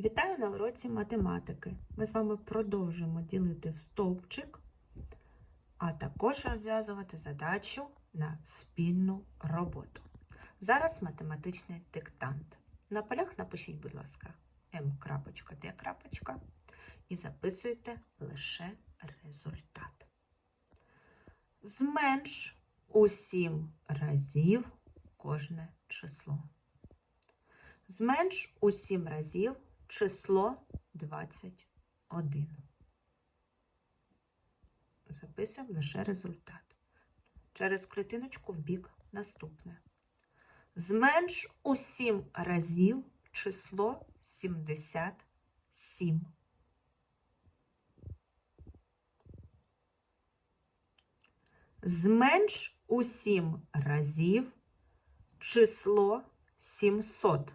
Вітаю на уроці математики. Ми з вами продовжуємо ділити в стовпчик, а також розв'язувати задачу на спільну роботу. Зараз математичний диктант. На полях напишіть, будь ласка, М.Д. і записуйте лише результат. Зменш у 7 разів кожне число. Зменш у 7 разів число 21. Записуємо лише результат. Через клітиночку в бік наступне. Зменш у 7 разів число 77. Зменш у 7 разів число 700.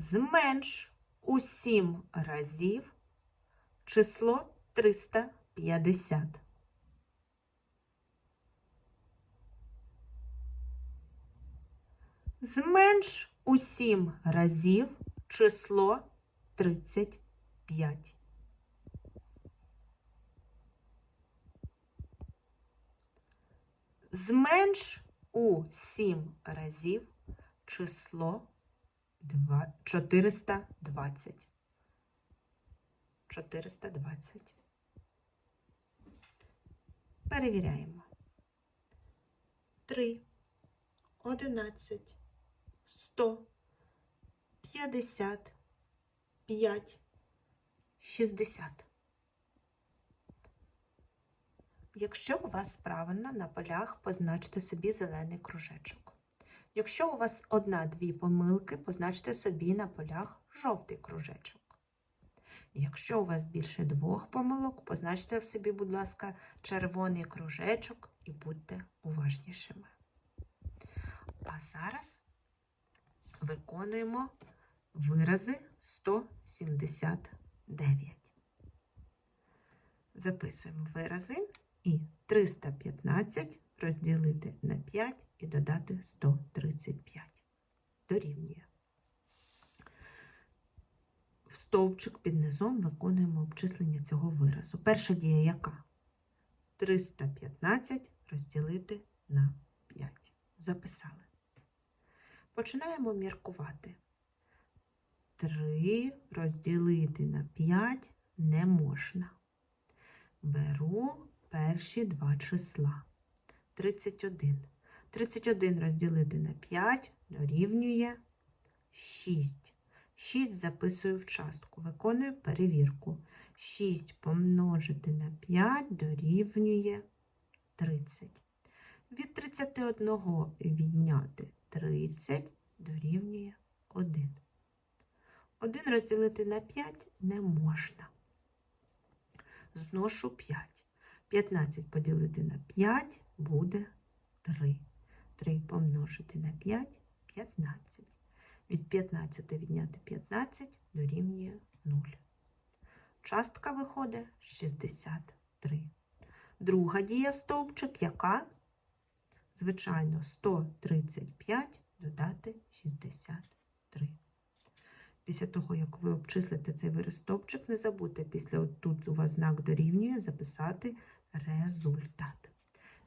Зменш у 7 разів число 350. Зменш у 7 разів число 35. Зменш у 7 разів число 420. 420. Перевіряємо. 3, 11, 100, 50, 5, 60. Якщо у вас правильно на полях позначте собі зелений кружечок. Якщо у вас одна-дві помилки, позначте собі на полях жовтий кружечок. Якщо у вас більше двох помилок, позначте в собі, будь ласка, червоний кружечок і будьте уважнішими. А зараз виконуємо вирази 179. Записуємо вирази і 315 розділити на 5 і додати 135. Дорівнює. В стовпчик під низом виконуємо обчислення цього виразу. Перша дія яка? 315 розділити на 5. Записали. Починаємо міркувати. 3 розділити на 5 не можна. Беру перші два числа. 31. 31 розділити на 5 дорівнює 6. 6 записую в частку. Виконую перевірку. 6 помножити на 5 дорівнює 30. Від 31 відняти 30 дорівнює 1. 1 розділити на 5 не можна. Зношу 5. 15 поділити на 5 буде 3. 3 помножити на 5 15. Від 15 відняти 15 дорівнює 0. Частка виходить 63. Друга дія стовпчик, яка? Звичайно, 135 додати 63. Після того, як ви обчислите цей вираз стовпчик, не забудьте після от тут у вас знак дорівнює записати результат.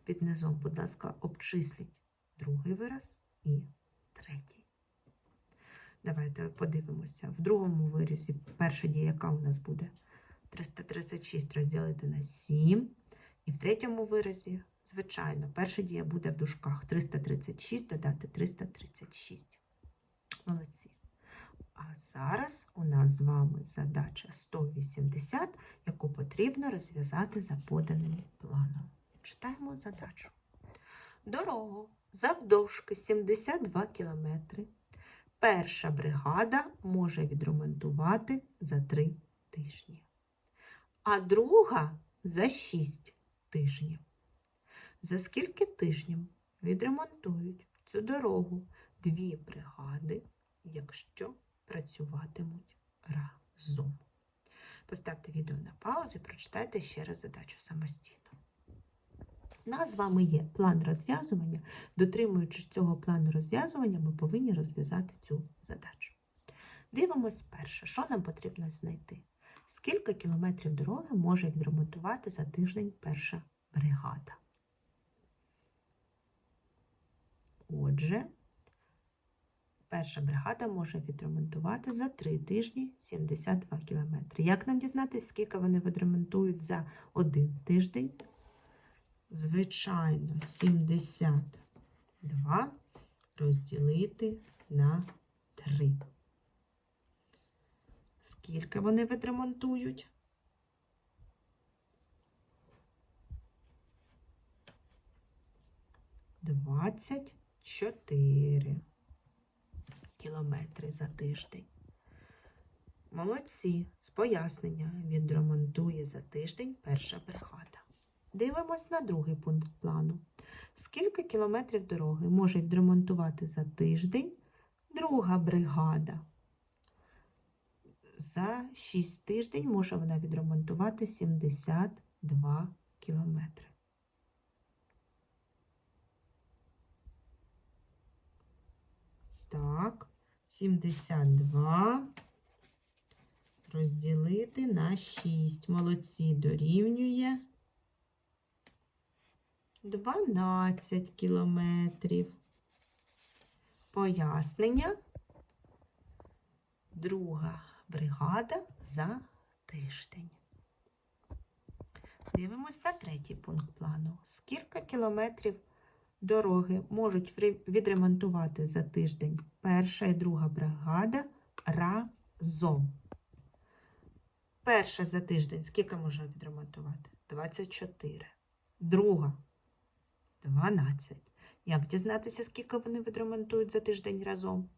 Під низом, будь ласка, обчисліть другий вираз і третій. Давайте подивимося. В другому виразі перша дія, яка у нас буде? 336 розділити на 7. І в третьому виразі, звичайно, перша дія буде в дужках 336 додати 336. Молодці. Зараз у нас з вами задача 180, яку потрібно розв'язати за поданим планом. Читаємо задачу. Дорогу завдовжки 72 км. Перша бригада може відремонтувати за 3 тижні, а друга за 6 тижнів. За скільки тижнів відремонтують цю дорогу дві бригади, якщо працюватимуть разом? Поставте відео на паузу і прочитайте ще раз задачу самостійно. У нас з вами є план розв'язування. Дотримуючись цього плану розв'язування, ми повинні розв'язати цю задачу. Дивимось перше, що нам потрібно знайти. Скільки кілометрів дороги може відремонтувати за тиждень перша бригада? Отже, перша бригада може відремонтувати за 3 тижні 72 кілометри. Як нам дізнатися, скільки вони відремонтують за один тиждень? Звичайно, 72 розділити на 3. Скільки вони відремонтують? Двадцять чотири кілометри за тиждень. Молодці, з пояснення відремонтує за тиждень перша бригада. Дивимось на другий пункт плану. Скільки кілометрів дороги може відремонтувати за тиждень друга бригада? За 6 тиждень може вона відремонтувати 72 кілометри. Так, 72 розділити на 6. Молодці дорівнює 12 кілометрів. Пояснення. Друга бригада за тиждень. Дивимось на третій пункт плану. Скільки кілометрів дороги можуть відремонтувати за тиждень перша і друга бригада разом? Перша за тиждень скільки може відремонтувати? 24. Друга 12. Як дізнатися, скільки вони відремонтують за тиждень разом?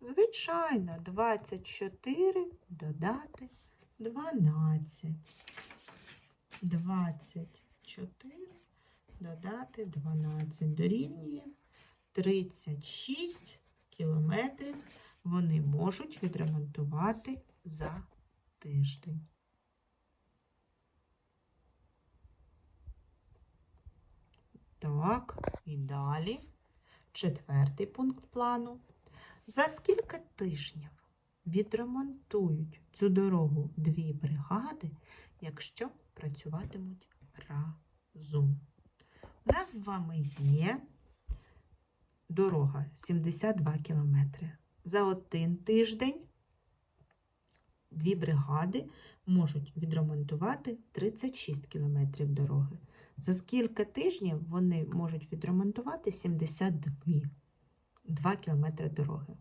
Звичайно, 24 додати 12. 24 додати 12 дорівнює 36 кілометрів вони можуть відремонтувати за тиждень. Так, і далі. Четвертий пункт плану. За скільки тижнів відремонтують цю дорогу дві бригади, якщо працюватимуть разом? У нас з вами є дорога 72 кілометри. За один тиждень дві бригади можуть відремонтувати 36 кілометрів дороги. За скільки тижнів вони можуть відремонтувати 72 2 кілометри дороги?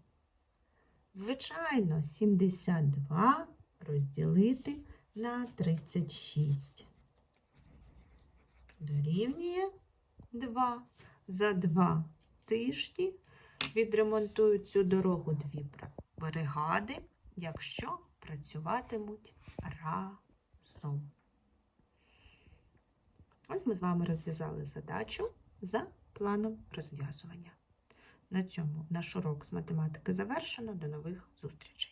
Звичайно, 72 розділити на 36. Дорівнює 2. За 2 тижні відремонтують цю дорогу дві бригади, якщо працюватимуть разом. Ось ми з вами розв'язали задачу за планом розв'язування. На цьому наш урок з математики завершено. До нових зустрічей!